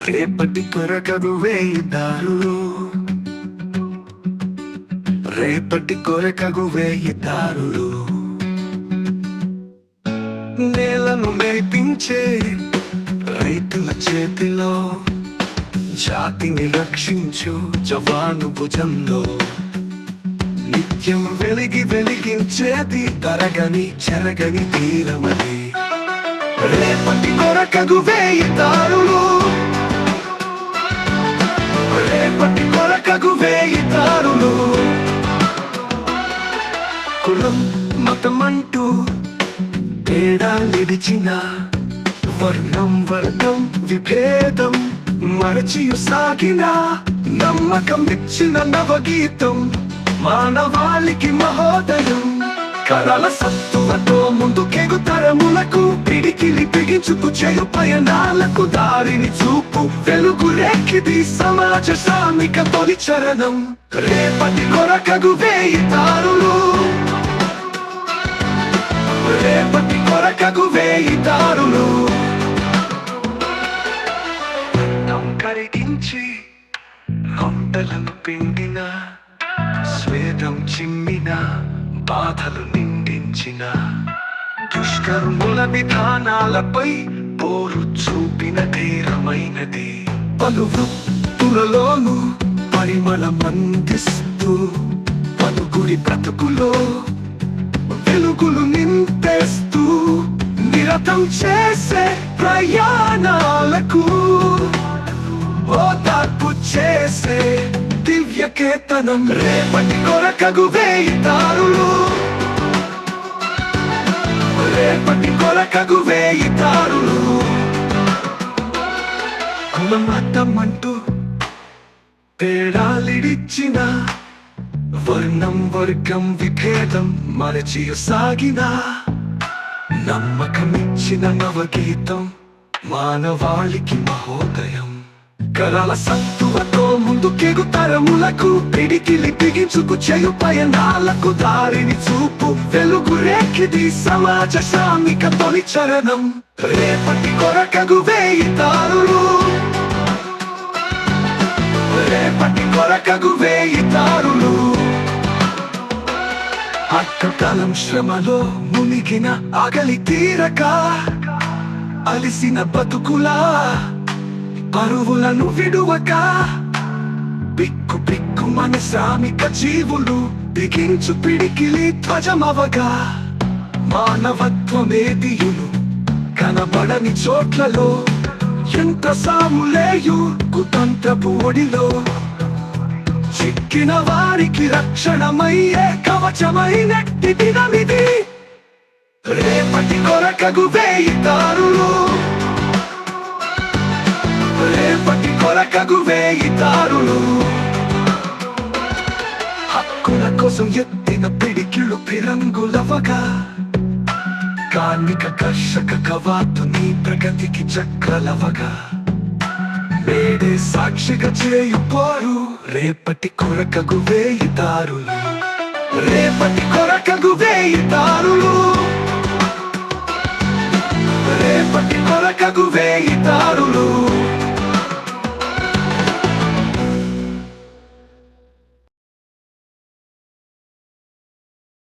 రేపటి కొరకగు వేయి రేపటి కొరకగు వేయి నేలను మేపించే రైతుల చేతిలో జాతిని రక్షించు జవాను భుజంలో. నిత్యం వెలిగి వెలిగించేది తరగని చెరగని తీరమని రేపటి కొరకగు వేయి కులం మతమంటూ తేడా నిలిచిన వర్ణం వర్గం విభేదం మరచియు సాగిన నమ్మకం ఇచ్చిన నవగీతం మానవాళికి మహోదయం. కరల సత్తువతో ముందుకెగు తరములకు పిడికిలి బిగించుకు చేయు పయనాలకు దారిని చూపు వెలుగు రేఖిది సమాజ సామిక తొలి చరణం. రేపటి కొరకగు వేయి దారులు రేపటి వేయి దారులు కరిగించి పిండిన స్వేదం చిమ్మిన బాధలు నిండించిన దుష్కర్ముల విధానాలపై పోరు చూపిన ధీరమైనది పలు వృత్తులలోను పరిమళం అందిస్తూ పలుగురి బ్రతుకులో వెలుగులు నిరతం చేసే ప్రయాణాలకు ఓదార్పు చేసే దివ్యకేతనం రేపటి కొరకగు వేయి తారులు రేపటి కొరకగు వేయి తారులు కులమతం అంటూ వర్ణం వర్గం విభేదం మరచి సాగినా నమ్మకమిచ్చిన నవగీతం మానవాళికి మహోదయం. కరాల సత్తువతో ముందుకెగు తరములకు పిడికిలి బిగించుకు చేయు పయనాలకు దారిని చూపు. వెలుగు రేఖిది సమాజ శ్రామిక తొలి చరణం. రేపటి కొరకగు వేయి దారులు రేపటి కొరకగు వేయి కాలం శ్రమలో మునిగిన ఆకలి తీరక అలిసిన బతుకులా పరువులను విడువక పిక్కు పిక్కు మన శ్రామిక జీవులు బిగించు పిడికిలి ధ్వజమవగా మానవత్వమేదియును కనబడని చోట్లలో ఎంత సాములేయు కుతంత్రపు ఒడిలో చిక్కిన వారికి రక్షణమయ్యే కవచమైనట్టి దినమిది రేపటి కొరకగు వేయి దారులు రేపటి కొరకగు వేయి దారులు హక్కుల కోసం ఎత్తిన పిడికిళ్ళు పిరంగులవగా కార్మిక కర్షక కవాతు నీ ప్రగతికి చక్రలవగా నేనే సాక్షిగా చేయు రేపటి కొరకగు వేయి దారులు. రేపటి కొరకగు వేయి దారులు. రేపటి కొరకగు వేయి